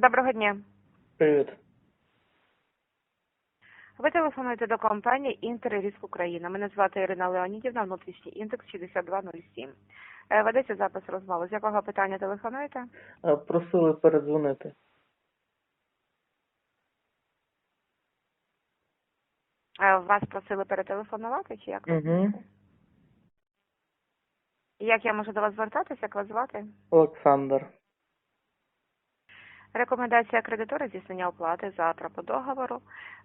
Доброго дня. Привіт. Ви телефонуєте до компанії «Інтерриск Україна». Мене звати Ірина Леонідівна, внутрішній індекс 6207. Е, Ведеться запис розмови. З якого питання телефонуєте? Е, Просили передзвонити. Е, Вас просили перетелефонувати чи як? Угу. Як я можу до вас звертатися? Як вас звати? Олександр. Рекомендація кредитора здійснення оплати завтра по договору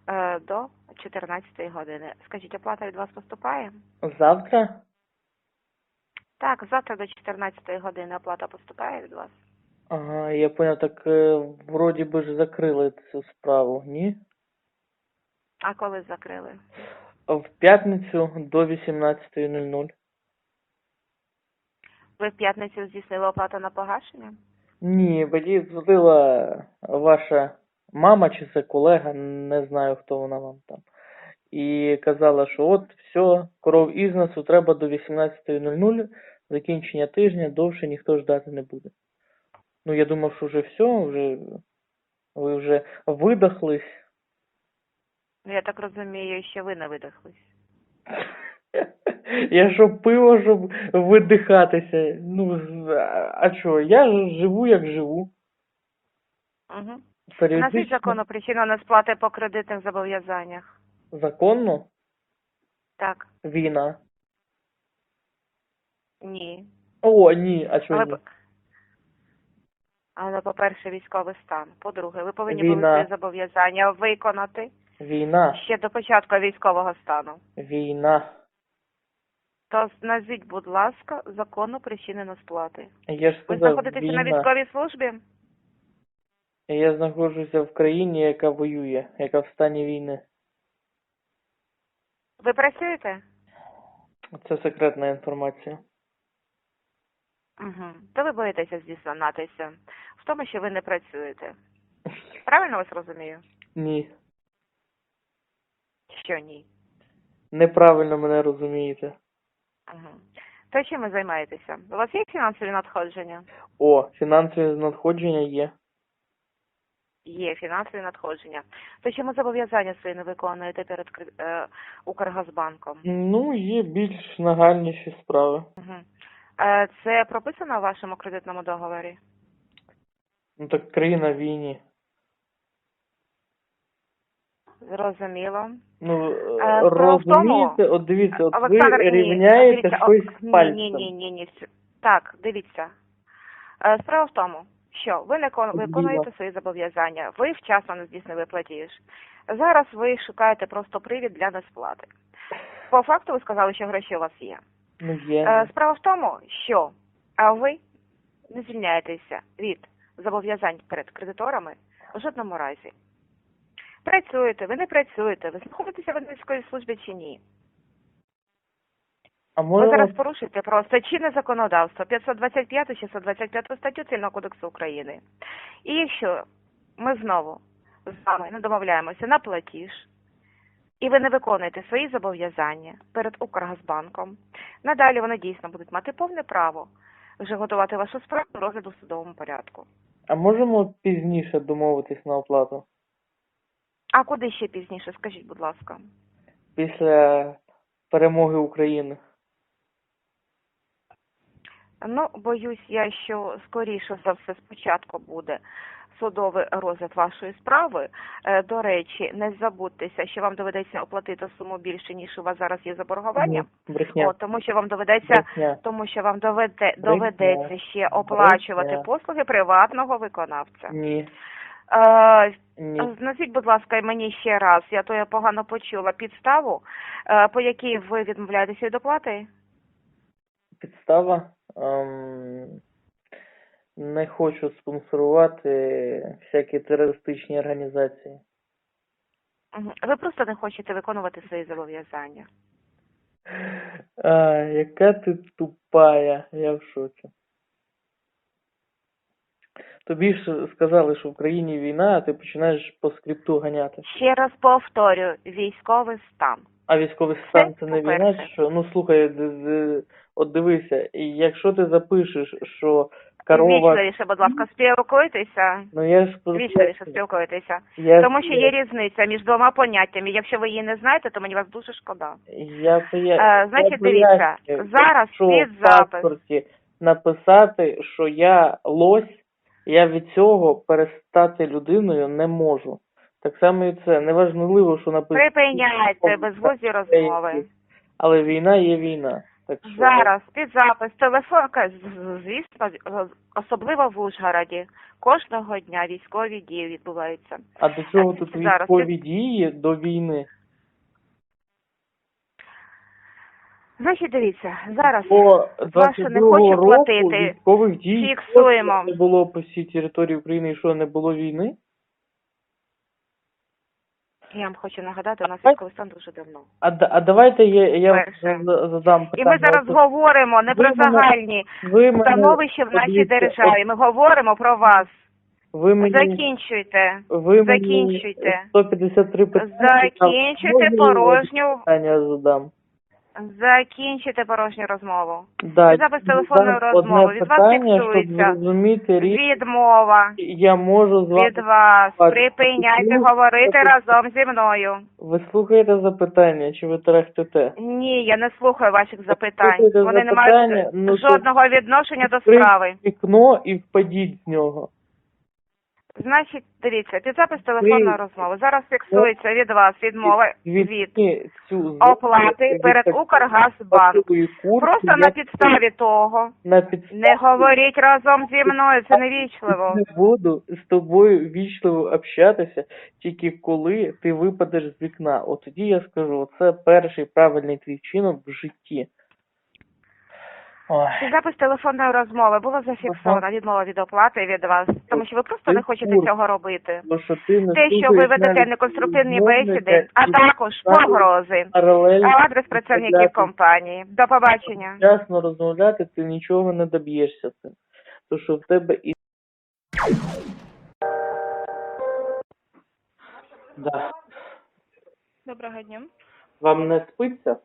е, до 14 години. Скажіть, оплата від вас поступає? Завтра? Так, завтра до 14 години оплата поступає від вас. Ага, я понял, так е, вроді би ж закрили цю справу, ні? А коли закрили? В п'ятницю до 18.00. Ви в п'ятницю здійснили оплату на погашення? Ні, мені дзвонила ваша мама чи це колега, не знаю, хто вона вам там. І казала, що от все, коров ізносу треба до 18.00, закінчення тижня, довше ніхто ждати не буде. Ну, я думав, що вже все, вже ви вже видохлись. Ну, я так розумію, що ви не видихлись. Я що пиво, щоб видихатися. Ну, а що, я живу, як живу. Угу. Назвіть Періодично, закону причину несплати по кредитних зобов'язаннях. законно, Так, війна. ні. О, ні, а чого Але, ні? але по-перше, військовий стан. По-друге, ви повинні були Війна. свої зобов'язання виконати Війна, ще до початку військового стану. війна. То назвіть, будь ласка, законну причину несплати. Я ж Ви сказав, знаходитеся на війна. військовій службі? Я знаходжуся в країні, яка воює, яка в стані війни. Ви працюєте? Це секретна інформація. Угу. То ви боїтеся зізнатися в тому, що ви не працюєте. Правильно вас розумію? Ні. Що ні? Неправильно мене розумієте. Угу. То чим ви займаєтеся? У вас є фінансові надходження? О, фінансові надходження є. Є фінансові надходження. То чому зобов'язання свої не виконуєте перед е, Укргазбанком? Ну, є більш нагальніші справи. Угу. Е, це прописано в вашому кредитному договорі? Ну так країна війні. Зрозуміло. Ну, Е, тому- розумієте, от дивіться, от ви ні, рівняєте дивіться, щось з ні, пальцем. Ні, ні, ні, ні. Так, дивіться. Е, Справа в тому, що ви не кон- Діла. виконуєте свої зобов'язання, ви вчасно не здійснили платіж. Зараз ви шукаєте просто привід для несплати. По факту ви сказали, що гроші у вас є. Ну, є. Е, Справа в тому, що а ви не звільняєтеся від зобов'язань перед кредиторами в жодному разі. Працюєте, ви не працюєте, ви знаходитеся в військовій службі чи ні. а Ви може зараз порушуєте просто чинне законодавство 525 625 статтю Цивільного кодексу України. І якщо ми знову з вами не домовляємося на платіж, і ви не виконуєте свої зобов'язання перед Укргазбанком, надалі вони дійсно будуть мати повне право вже готувати вашу справу розгляду в судовому порядку. а можемо пізніше домовитись на оплату? А куди ще пізніше, скажіть, будь ласка? Після перемоги України. Ну, боюсь я, що скоріше за все спочатку буде судовий розгляд вашої справи. Е, До речі, не забудьтеся, що вам доведеться оплатити суму більше, ніж у вас зараз є заборгування. Брехня. О, тому що вам доведеться, Брехня. тому що вам доведе, доведеться ще оплачувати Брехня. послуги приватного виконавця. Ні. Назвіть, будь ласка, мені ще раз, я то я погано почула підставу, е, по якій ви відмовляєтеся від оплати? Підстава. Ем, не хочу спонсорувати всякі терористичні організації. Ви просто не хочете виконувати свої зобов'язання. А, яка ти тупая, я в шоці. Тобі ж сказали, що в країні війна, а ти починаєш по скрипту ганяти. Ще раз повторюю, військовий стан. А військовий стан Це це не війна, чи що? Ну слухай, д- д- от дивися, і якщо ти запишеш, що корова. Вічливіше, будь ласка, спілкуйтеся. Ну я ж Вічливіше спілкуйтеся. я, Тому що є різниця між двома поняттями. Якщо ви її не знаєте, то мені вас дуже шкода. Я, я, Е, значить, дивіться, зараз під в паспорті написати, що я лось, я від цього перестати людиною не можу. Так само і це. Неважливо, що написано. Припиняйте безглузді розмови. Але війна є війна. Так що Зараз під запис телефонка, звісно, особливо в Ужгороді. Кожного дня військові дії відбуваються. А до чого Так, тут зараз військові дії до війни? Значить, дивіться, зараз Ваша не хоче року платити. військових дій Фіксуємо. не було по всій території України і що не було війни? я вам хочу нагадати, у нас військовий стан дуже давно. А, да- а давайте я, я вам Перше. за- задам І питання. ми зараз От говоримо не ви про мене- загальні ви мене, становище в нашій подивіться, державі. Ми говоримо про вас. ви мені, Закінчуйте. ви мені закінчуйте. 153 питання. Закінчуйте Можна я порожню Питання задам. Закінчуйте порожню розмову. Да, Запис телефонної розмови. Від вас фіксується. Відмова я можу з вами... від вас. Припиняйте говорити разом зі мною. Ви слухаєте запитання, чи ви терехтете? Ні, я не слухаю ваших запитань. Вони не мають ну, жодного відношення до справи. Вікно і впадіть з нього. Значить, дивіться, під запис телефонної розмови. Зараз фіксується від вас відмова від оплати перед Укргазбанк. Просто на підставі того. на Не говоріть разом зі мною, це невічливо. не буду з тобою вічливо общатися, тільки коли ти випадеш з вікна. От тоді я скажу, це перший правильний твій вчинок в житті. Ой. Запис телефонної розмови було зафіксовано відмова від оплати від вас, тому що ви просто не хочете цього робити. Що ти не Те, що ви ведете неконструктивні бесіди, а також погрози. А адрес працівників компанії. До побачення. Ясно розмовляти, ти нічого не доб'єшся цим. То що в тебе і. Да. Доброго дня. Вам не спиться?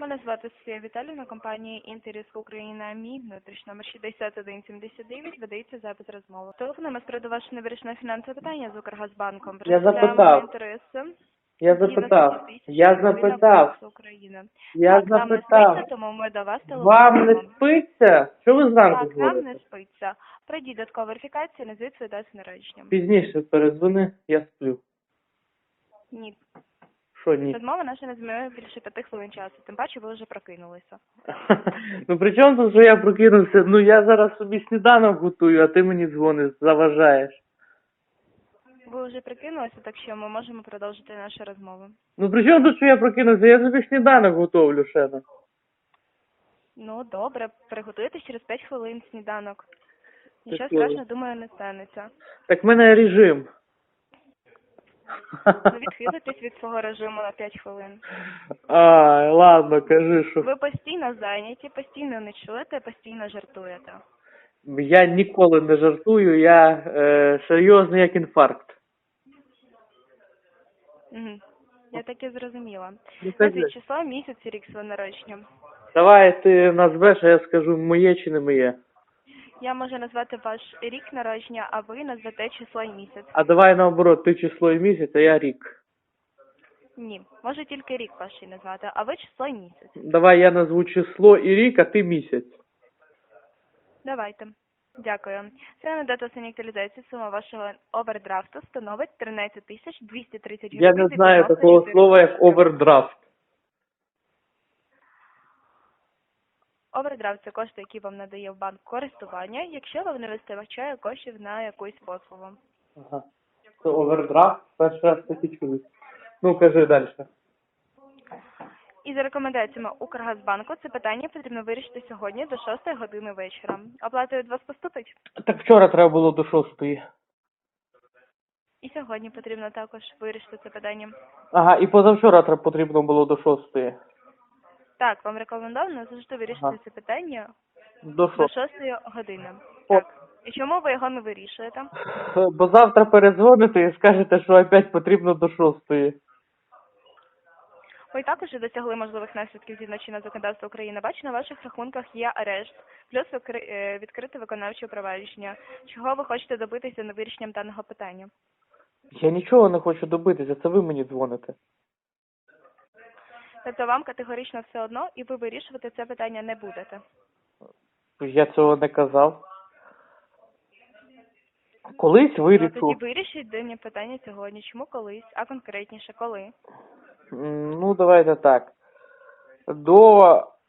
Мене звати Софія Віталіївна, компанія «Інтеріс Україна МІ», внутрішній номер 6179, видається запис розмови. Телефонуємо з приводу вашого невирішеного фінансового питання з Укргазбанком. Я запитав. інтереси. Я запитав. Я запитав. Кодексу Я так, нам не запитав. спиться, тому ми до вас Вам не спиться? Що ви зранку Так, нам не говорите? спиться. Пройдіть додаткову верифікацію, назвіть свою дату народження. Пізніше перезвони, я сплю. Ні. Що ні? Розмова наша не займає більше п'яти хвилин часу, тим паче ви вже прокинулися. ну при чому тут, що я прокинувся? Ну я зараз собі сніданок готую, а ти мені дзвониш, заважаєш. Ви вже прикинулися, так що ми можемо продовжити нашу розмову. Ну при чому тут, що я прокинувся? Я собі сніданок готовлю ще. ну. Ну, добре, приготуйтесь через 5 хвилин сніданок. Нічого страшного, думаю, не станеться. Так в мене режим. Ви відхилитесь від свого режиму на 5 хвилин. Ай, ладно, кажи, що. Ви постійно зайняті, постійно не чуєте, постійно жартуєте. Я ніколи не жартую, я е, серйозний як інфаркт. Я так і зрозуміла. Ну, кажи. Назвіть число, місяць і рік свого народження. Давай ти назвеш, а я скажу, моє чи не моє. Я можу назвати ваш рік народження, а ви назвете число і місяць. А давай наоборот, ти число і місяць, а я рік. Ні, можу тільки рік ваш назвати, а ви число і місяць. Давай я назву число і рік, а ти місяць. Давайте. Дякую. Це на дату останньої актуалізації сума вашого овердрафту становить 13 тисяч 230 Я не знаю такого слова, як овердрафт. Овердрафт це кошти, які вам надає в банк користування, якщо вам не вистачає коштів на якусь послугу. Ага. Це овердрафт, перший раз таки чую. Ну, кажи далі. І за рекомендаціями Укргазбанку це питання потрібно вирішити сьогодні до 6 години вечора. Оплата від вас поступить? Так вчора треба було до шостої. І сьогодні потрібно також вирішити це питання. Ага, і позавчора треба потрібно було до шостої. Так, вам рекомендовано завжди вирішити Ага. це питання До до шостої. 6 години. О. Так. І чому ви його не вирішуєте? Бо завтра передзвоните і скажете, що опять потрібно до шостої. Ви також досягли можливих наслідків згідно чинного законодавства України. Бачу, на ваших рахунках є арешт, плюс е, відкрите виконавче провадження. Чого ви хочете добитися невирішенням даного питання? Я нічого не хочу добитися, це ви мені дзвоните. Тобто вам категорично все одно, і ви вирішувати це питання не будете. Я цього не казав. Колись Ну, тоді вирішіть дані питання сьогодні. Чому колись, а конкретніше коли? Ну, давайте так. До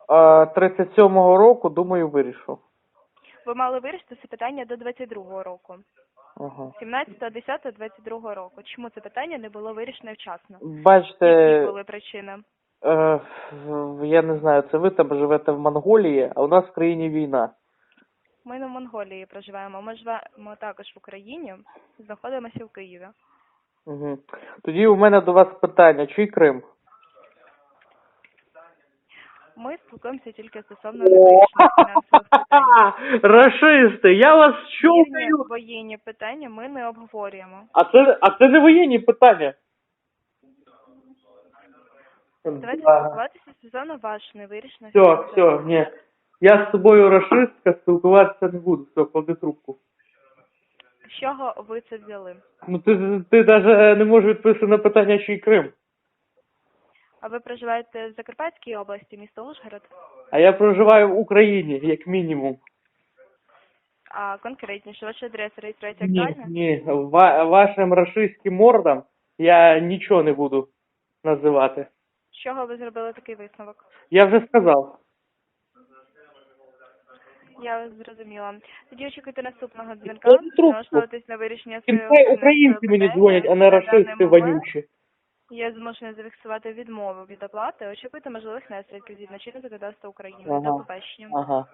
е, 37-го року, думаю, вирішу. Ви мали вирішити це питання до 22-го року. Ага. 17, 10, 22 року. Чому це питання не було вирішено вчасно? Бачите, Які були причини? Е, я не знаю, це ви там живете в Монголії, а у нас в країні війна. Ми не в Монголії проживаємо. Ми живемо також в Україні, знаходимося в Києві. Угу. Тоді у мене до вас питання, чий Крим? Ми спілкуємося тільки стосовно невирішених фінансових питань. Рашисти, я вас Вірні воєнні питання ми не обговорюємо. А це, а це не воєнні питання. Давайте Да. спілкуватися стосовно ваших невирішених Все, все, ні. Я з тобою рашистка, спілкуватися не буду. Все, клади трубку. З чого ви це взяли? Ну ти, ти навіть не можеш відповісти на питання, чий Крим. А ви проживаєте в Закарпатській області, місто Ужгород? А я проживаю в Україні, як мінімум. А конкретніше, ваша адреса реєстрація Ні, актуальна? ні, ва- вашим рашистським мордам я нічого не буду називати. З чого ви зробили такий висновок? Я вже сказав. Я вас зрозуміла. Тоді очікуйте наступного дзвінка. Трубку. Налаштовуйтесь на вирішення Кінцей українці мені дзвонять, а не рашисти вонючі. Я змушена зафіксувати відмову від оплати. Очікуйте можливих наслідків згідно чинного законодавства України. Ага. До побачення. Ага.